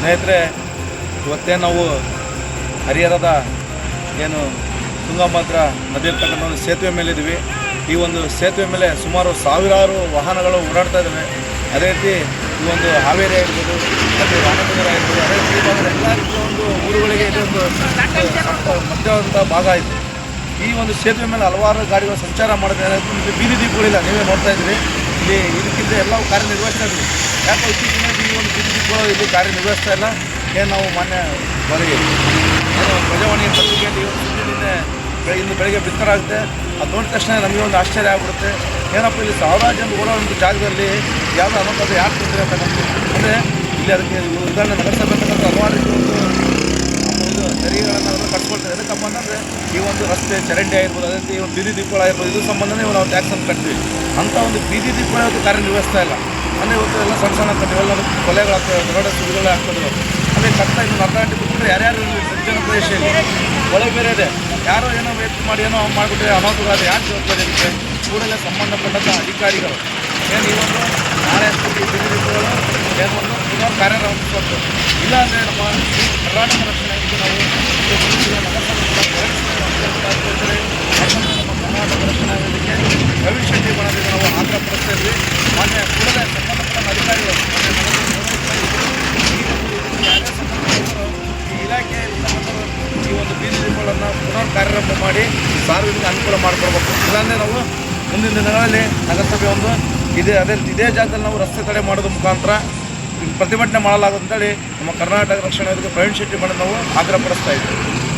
ಸ್ನೇಹಿತರೆ, ಇವತ್ತೇ ನಾವು ಹರಿಹರದ ಏನು ತುಂಗಭದ್ರ ನದಿ ಇರ್ತಕ್ಕಂಥ ಒಂದು ಸೇತುವೆ ಮೇಲೆ ಇದ್ದೀವಿ. ಈ ಒಂದು ಸೇತುವೆ ಮೇಲೆ ಸುಮಾರು ಸಾವಿರಾರು ವಾಹನಗಳು ಓಡಾಡ್ತಾ ಇದ್ದಾವೆ. ಅದೇ ರೀತಿ ಈ ಒಂದು ಹಾವೇರಿ ಆಗಿರ್ಬೋದು, ಮತ್ತು ರಾಮನಗರ ಆಗಿರ್ಬೋದು, ಅದೇ ರೀತಿ ಎಲ್ಲ ರೀತಿಯ ಒಂದು ಊರುಗಳಿಗೆ ಇದೊಂದು ಮುಖ್ಯವಾದಂಥ ಭಾಗ ಆಯಿತು. ಈ ಒಂದು ಸೇತುವೆ ಮೇಲೆ ಹಲವಾರು ಗಾಡಿಗಳು ಸಂಚಾರ ಇಲ್ಲಿ ಬೀದಿ ದೀಪಗಳಿಲ್ಲ, ನೀವೇ ನೋಡ್ತಾ ಇದ್ದೀರಿ. ಇಲ್ಲಿ ಇದಕ್ಕಿಂತ ಎಲ್ಲವೂ ಕಾರ್ಯನಿರ್ವಹಿಸ್ತಾ ಇದ್ದೀವಿ. ಯಾಕೋ ಇತ್ತೀಚಿನ ಈ ಒಂದು ಕಾರ್ಯ ಇಲ್ಲಿ ಕಾರ್ಯನಿರ್ವಹಿಸ್ತಾ ಇಲ್ಲ. ಏನು ನಾವು ಮಾನ್ಯ ಬಾರಿಗೆ ಏನು ಪ್ರಜಾವಾಣಿ ಪತ್ರಿಕೆಯಲ್ಲಿ ಸುದ್ದಿ ನಿನ್ನೆ ಇಂದು ಬೆಳಗ್ಗೆ ಬಿತ್ತರಾಗುತ್ತೆ ಅದು ನೋಡಿದ ತಕ್ಷಣ ನಮಗೆ ಒಂದು ಆಶ್ಚರ್ಯ ಆಗ್ಬಿಡುತ್ತೆ. ಏನಪ್ಪ ಇಲ್ಲಿ ಸಾವಿರಾರು ಜನ ಒಂದು ಜಾಗದಲ್ಲಿ ಯಾವುದೋ ಅನುಪಾತ ಯಾಕೆ ತೊಂದರೆ ಅಂತಕ್ಕಂಥದ್ದು ಅಂದರೆ ಇಲ್ಲಿ ಅದಕ್ಕೆ ಉದಾಹರಣೆ ನಗರಸಭೆ ಅಂತಕ್ಕಂಥ ಹಲವಾರು ಇದು ತೆರಿಗೆಗಳನ್ನು ಅವರು ಎದಕ್ಕಪ್ಪ ಈ ಒಂದು ರಸ್ತೆ ಚರಂಡಿ ಆಗಿರ್ಬೋದು, ಅದೇ ಈ ಒಂದು ಬೀದಿ ದೀಪಗಳಾಗಿರ್ಬೋದು ಇದು ಸಂಬಂಧನೇ ನಾವು ಅಂತ ಕಟ್ತೀವಿ. ಅಂಥ ಒಂದು ಬೀದಿ ದೀಪಗಳು ಇವತ್ತು ಕಾರ್ಯನಿರ್ವಹಿಸ್ತಾ ಇಲ್ಲ. ಅಂದರೆ ಇವತ್ತು ಎಲ್ಲ ಸಣ್ಣ ಸಣ್ಣ ಕಟ್ಟಿವೆಲ್ಲ ಕೊಲೆಗಳಾಗ್ತವೆ ದೊಡ್ಡ ಸುದ್ದಿಗಳೇ ಆಗ್ತದೆ ಅದೇ ಕಷ್ಟ ಇನ್ನು ಗಂಟೆ ಬಿಟ್ಟರೆ ಯಾರ್ಯಾರು ಸಜ್ಜನ ಪ್ರದೇಶ ಒಳೆ ಬೇರೆ ಇದೆ. ಯಾರೋ ಏನೋ ವೇಸ್ಟ್ ಮಾಡಿ, ಏನೋ ಮಾಡಿಬಿಟ್ರೆ ಅನಾಹುತವಾದ ಯಾಕೆ ಜವಾಬ್ದಾರಿ ಇರುತ್ತೆ? ಕೂಡಲೇ ಸಂಬಂಧಪಟ್ಟಂಥ ಅಧಿಕಾರಿಗಳು. ಏನು ಒಂದು ನಾಳೆ ದೀಪಗಳು ಏನು ಒಂದು ಇನ್ನೊಂದು ಕಾರ್ಯಕ್ರಮ ಇಲ್ಲ ಅಂದರೆ ನಮ್ಮ ಕರ್ನಾಟಕ ರಕ್ಷಣೆ ಇದು ನಾವು ಇದು ನಗರಸಭೆ ಕೂಡ ನಮ್ಮ ಕರ್ನಾಟಕ ರಕ್ಷಣಾ ವೇದಿಕೆ ರವಿ ಶೆಟ್ಟಿ ಬಣದಿಂದ ನಾವು ಆಗ್ರಹ ಪಡಿಸ್ತಾ ಇದ್ವಿ ಮಾನ್ಯ ಕೂಡಲೇ ಸಂಬಂಧಪಟ್ಟ ಅಧಿಕಾರಿಗಳು ಮಾನ್ಯ ನಗರ ಯಾರೇ ಸಂಬಂಧಪಟ್ಟವರು ಈ ಇಲಾಖೆ ಇರ್ತಕ್ಕಂಥವ್ರು ಈ ಒಂದು ಬೀದಿ ದೀಪಗಳನ್ನು ಪುನರ್ ಮಾಡಿ ಸಾರ್ವಜನಿಕ ಅನುಕೂಲ ಮಾಡಿಕೊಡ್ಬೇಕು ಇಲ್ಲಾಂದರೆ ನಾವು ಮುಂದಿನ ದಿನಗಳಲ್ಲಿ ನಗರಸಭೆ ಒಂದು ಇದೇ, ಅದೇ, ಇದೇ ಜಾಗದಲ್ಲಿ ನಾವು ರಸ್ತೆ ತಡೆ ಮಾಡೋದ್ರ ಮುಖಾಂತರ ಪ್ರತಿಭಟನೆ ಮಾಡಲಾಗುತ್ತೆ ನಮ್ಮ ಕರ್ನಾಟಕ ರಕ್ಷಣಾ ಪ್ರವೀಣ್ ಶೆಟ್ಟಿ ಮಾಡಿ ನಾವು ಆಗ್ರಹಪಡಿಸ್ತಾ ಇದ್ದೀವಿ.